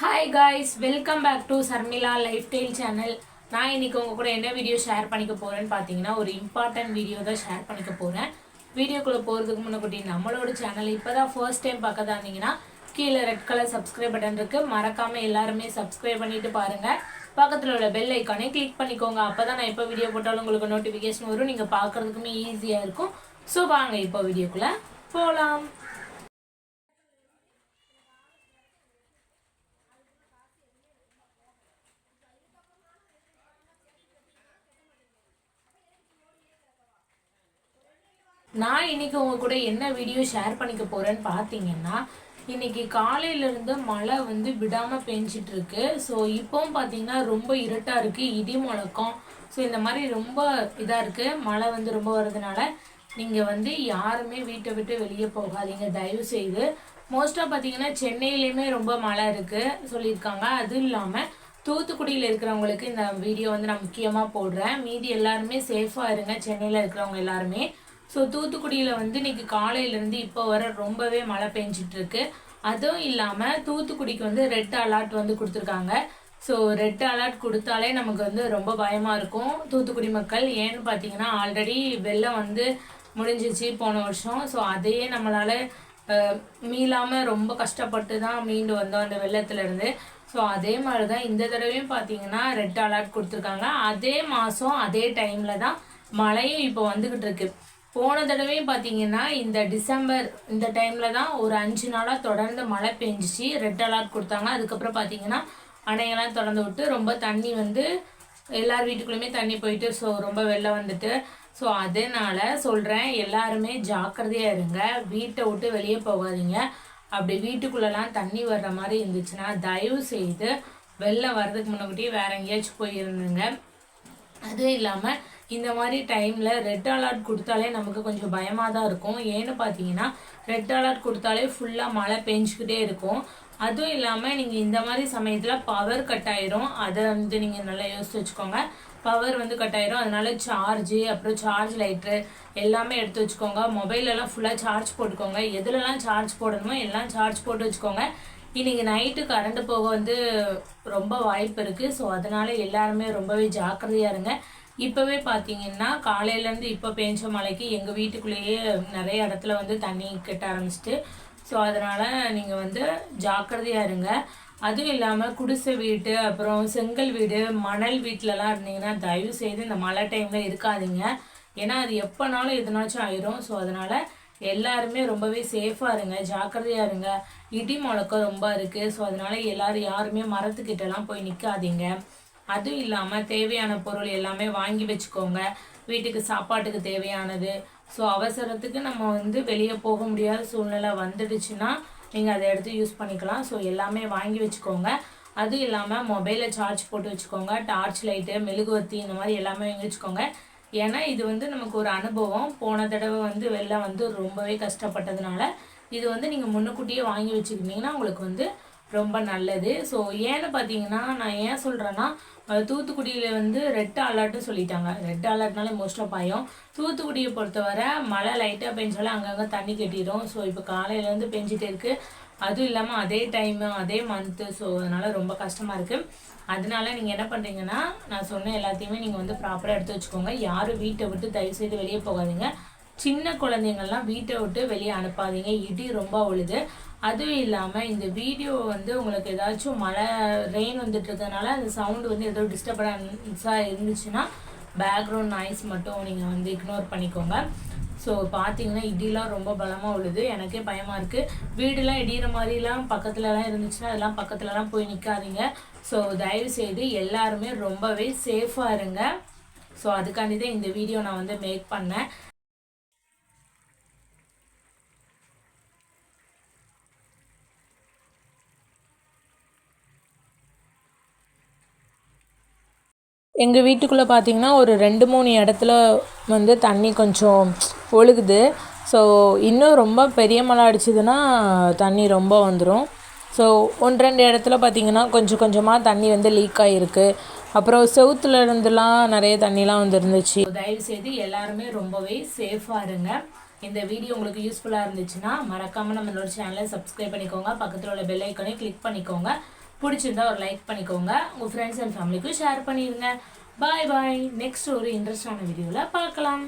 Hi guys welcome back to Sharmila lifestyle channel நான் இன்னைக்கு உங்கள் கூட என்ன வீடியோ ஷேர் பண்ணிக்க போகிறேன்னு பார்த்தீங்கன்னா ஒரு இம்பார்ட்டன்ட் வீடியோ தான் ஷேர் பண்ணிக்க போகிறேன் வீடியோக்குள்ளே போகிறதுக்கு முன்னாடி நம்மளோட சேனல் இப்போ தான் ஃபர்ஸ்ட் டைம் பார்க்கதா இருந்தீங்கன்னா கீழே ரெட் கலர் சப்ஸ்கிரைப் பட்டன் இருக்குது மறக்காமல் எல்லாருமே சப்ஸ்கிரைப் பண்ணிட்டு பாருங்கள் பக்கத்தில் உள்ள பெல் ஐக்கானே கிளிக் பண்ணிக்கோங்க. அப்போ தான் நான் எப்போ வீடியோ போட்டாலும் உங்களுக்கு நோட்டிஃபிகேஷன் வரும். நீங்கள் பார்க்கறதுக்குமே ஈஸியாக இருக்கும். ஸோ வாங்க இப்போ வீடியோக்குள்ளே போகலாம் நான் இன்னைக்கு உங்க கூட என்ன வீடியோ ஷேர் பண்ணிக்க போறேன்னு பார்த்தீங்கன்னா இன்னைக்கு காலையில இருந்து மழை வந்து விடாம பெஞ்சிட்டு இருக்கு ஸோ இப்போவும் பார்த்தீங்கன்னா ரொம்ப இருட்டா இருக்கு இடி முழக்கம். ஸோ இந்த மாதிரி ரொம்ப இதா இருக்கு மழை வந்து ரொம்ப வர்றதுனால நீங்க வந்து யாருமே வீட்டை விட்டு வெளியே போகாதீங்க தயவு செய்து. மோஸ்ட்டாக பார்த்தீங்கன்னா சென்னையிலேயுமே ரொம்ப மழை இருக்குது சொல்லியிருக்காங்க. அதுவும் இல்லாமல் தூத்துக்குடியில் இருக்கிறவங்களுக்கு இந்த வீடியோ வந்து நான் முக்கியமாக போடுறேன். மீதி எல்லாருமே சேஃபாக இருங்க சென்னையில் இருக்கிறவங்க எல்லாருமே. ஸோ தூத்துக்குடியில் வந்து இன்னைக்கு காலையிலேருந்து இப்போ வர ரொம்பவே மழை பெஞ்சிட்டு இருக்கு அதுவும் இல்லாமல் தூத்துக்குடிக்கு வந்து ரெட் அலர்ட் வந்து கொடுத்துருக்காங்க. ஸோ ரெட் அலர்ட் கொடுத்தாலே நமக்கு வந்து ரொம்ப பயமாக இருக்கும். தூத்துக்குடி மக்கள் ஏன்னு பார்த்தீங்கன்னா ஆல்ரெடி வெள்ளம் வந்து முடிஞ்சிச்சு போன வருஷம். ஸோ அதையே நம்மளால மீளாமல் ரொம்ப கஷ்டப்பட்டு தான் மீண்டு வந்தோம் அந்த வெள்ளத்துலேருந்து ஸோ அதே மாதிரி தான் இந்த தடவையும் பார்த்தீங்கன்னா ரெட் அலர்ட் கொடுத்துருக்காங்க. அதே மாதம் அதே டைமில் தான் மழையும் இப்போ வந்துக்கிட்டு இருக்கு போன தடவையும் பார்த்தீங்கன்னா இந்த டிசம்பர் இந்த டைமில் தான் ஒரு அஞ்சு நாளாக தொடர்ந்து மழை பெஞ்சிச்சு. ரெட் அலர்ட் கொடுத்தாங்க. அதுக்கப்புறம் பார்த்தீங்கன்னா அணையெல்லாம் திறந்து விட்டு ரொம்ப தண்ணி வந்து எல்லார் வீட்டுக்குள்ளேயுமே தண்ணி போயிட்டு ஸோ ரொம்ப வெளில வந்துட்டு. ஸோ அதனால சொல்கிறேன் எல்லாருமே ஜாக்கிரதையாக இருங்க. வீட்டை விட்டு வெளியே போகாதீங்க. அப்படி வீட்டுக்குள்ளெல்லாம் தண்ணி வர்ற மாதிரி இருந்துச்சுன்னா தயவு செய்து வெளில வர்றதுக்கு முன்னாடியே வேற எங்கேயாச்சும் போயிருந்துங்க அதுவும் இல்லாமல் இந்த மாதிரி டைமில் ரெட் அலர்ட் கொடுத்தாலே நமக்கு கொஞ்சம் பயமாக தான் இருக்கும். ஏன்னு பார்த்தீங்கன்னா ரெட் அலர்ட் கொடுத்தாலே ஃபுல்லாக மழை பெஞ்சிக்கிட்டே இருக்கும். அதுவும் இல்லாமல் நீங்கள் இந்த மாதிரி சமயத்தில் பவர் கட் ஆயிரும். அதை வந்து நீங்கள் நல்லா யோசித்து வச்சுக்கோங்க. பவர் வந்து கட் ஆயிரும். அதனால சார்ஜு அப்புறம் சார்ஜ் லைட்ரு எல்லாமே எடுத்து வச்சுக்கோங்க. மொபைலெல்லாம் ஃபுல்லாக சார்ஜ் போட்டுக்கோங்க. எதுலலாம் சார்ஜ் போடணுமோ எல்லாம் சார்ஜ் போட்டு வச்சுக்கோங்க. இன்றைக்கி நைட்டு கரண்ட் போக வந்து ரொம்ப வாய்ப்பு இருக்குது ஸோ அதனால எல்லாருமே ரொம்பவே ஜாக்கிரதையாக இருங்க. இப்போவே பார்த்தீங்கன்னா காலையிலேருந்து இப்போ பெஞ்ச மழைக்கு எங்கள் வீட்டுக்குள்ளேயே நிறைய இடத்துல வந்து தண்ணி கட்ட ஆரம்பிச்சிட்டு ஸோ அதனால் நீங்கள் வந்து ஜாக்கிரதையாக இருங்க. அதுவும் இல்லாமல் குடிசை வீடு அப்புறம் செங்கல் வீடு மணல் வீட்டிலலாம் இருந்தீங்கன்னா தயவு செய்து இந்த மழை டைமில் இருக்காதீங்க. ஏன்னா அது எப்போனாலும் எதுனாச்சும் ஆயிரும். ஸோ அதனால் எல்லாருமே ரொம்பவே சேஃபாக இருங்க ஜாக்கிரதையாக இருங்க. இடி முழக்கம் ரொம்ப இருக்குது ஸோ அதனால் எல்லாரும் யாருமே மரத்துக்கிட்டலாம் போய் நிற்காதீங்க அதுவும் இல்லாமல் தேவையான பொருள் எல்லாமே வாங்கி வச்சுக்கோங்க. வீட்டுக்கு சாப்பாட்டுக்கு தேவையானது. ஸோ அவசரத்துக்கு நம்ம வந்து வெளியே போக முடியாத சூழ்நிலை வந்துடுச்சுன்னா நீங்கள் அதை எடுத்து யூஸ் பண்ணிக்கலாம். ஸோ எல்லாமே வாங்கி வச்சுக்கோங்க. அதுவும் இல்லாமல் மொபைலில் சார்ஜ் போட்டு வச்சுக்கோங்க. டார்ச் லைட்டு மெழுகுவர்த்தி இந்த மாதிரி எல்லாமே வாங்கி வச்சுக்கோங்க. ஏன்னா இது வந்து நமக்கு ஒரு அனுபவம். போன தடவை வந்து வெளில வந்து ரொம்பவே கஷ்டப்பட்டதுனால இது வந்து நீங்கள் முன்னுக்கூட்டியே வாங்கி வச்சுக்கிட்டீங்கன்னா உங்களுக்கு வந்து ரொம்ப நல்லது. ஸோ ஏன்னு பார்த்தீங்கன்னா நான் ஏன் சொல்கிறேன்னா தூத்துக்குடியில் வந்து ரெட் அலர்ட்னு சொல்லிட்டாங்க. ரெட் அலர்ட்னாலே மோஸ்ட்டாக பயம். தூத்துக்குடியை பொறுத்தவரை மழை லைட்டாக பெஞ்சாலும் அங்கங்கே தண்ணி கட்டிடும். ஸோ இப்போ காலையிலேருந்து பெஞ்சிட்டே இருக்குது அதுவும் இல்லாமல் அதே டைமு அதே மந்த்து ஸோ அதனால் ரொம்ப கஷ்டமாக இருக்குது அதனால நீங்கள் என்ன பண்ணுறீங்கன்னா நான் சொன்ன எல்லாத்தையுமே நீங்கள் வந்து ப்ராப்பராக எடுத்து வச்சுக்கோங்க. யாரும் வீட்டை விட்டு தயவு செய்து வெளியே போகாதீங்க. சின்ன குழந்தைங்கள்லாம் வீட்டை விட்டு வெளியே அனுப்பாதீங்க. இடி ரொம்ப உழுது அதுவும் இல்லாமல் இந்த வீடியோ வந்து உங்களுக்கு ஏதாச்சும் மழை ரெயின் வந்துட்டு இருக்கிறதுனால அந்த சவுண்டு வந்து ஏதோ டிஸ்டர்பன்ஸாக இருந்துச்சுன்னா பேக்ரவுண்ட் நாய்ஸ் மட்டும் நீங்கள் வந்து இக்னோர் பண்ணிக்கோங்க. ஸோ பார்த்தீங்கன்னா இடிலாம் ரொம்ப பலமாக உழுது எனக்கே பயமாக இருக்குது வீடுலாம் இடிகிற மாதிரிலாம் பக்கத்துலலாம் இருந்துச்சுன்னா அதெல்லாம் பக்கத்துலலாம் போய் நிற்காதீங்க ஸோ தயவு செய்து எல்லாருமே ரொம்பவே சேஃபாக இருங்க. ஸோ அதுக்காண்டி தான் இந்த வீடியோ நான் வந்து மேக் பண்ணேன். எங்கள் வீட்டுக்குள்ளே பார்த்தீங்கன்னா ஒரு ரெண்டு மூணு இடத்துல வந்து தண்ணி கொஞ்சம் ஒழுகுது. ஸோ இன்னும் ரொம்ப பெரிய மழை அடிச்சதுன்னா தண்ணி ரொம்ப வந்துடும் ஸோ ஒன்று ரெண்டு இடத்துல பார்த்தீங்கன்னா கொஞ்சம் கொஞ்சமாக தண்ணி வந்து லீக் ஆகிருக்கு அப்புறம் செவுத்துல இருந்துலாம் நிறைய தண்ணிலாம் வந்துருந்துச்சு. தயவு செய்து எல்லாருமே ரொம்பவே சேஃபாக இருங்க. இந்த வீடியோ உங்களுக்கு யூஸ்ஃபுல்லாக இருந்துச்சுன்னா மறக்காமல் நம்மளோட சேனலை சப்ஸ்கிரைப் பண்ணிக்கோங்க. பக்கத்தில் உள்ள பெல் ஐக்கனையும் கிளிக் பண்ணிக்கோங்க. பிடிச்சிருந்தா ஒரு லைக் பண்ணிக்கோங்க. உங்கள் ஃப்ரெண்ட்ஸ் அண்ட் ஃபேமிலிக்கும் ஷேர் பண்ணிடுங்க பாய் பாய் நெக்ஸ்ட் ஒரு இன்ட்ரெஸ்டான வீடியோவில் பார்க்கலாம்.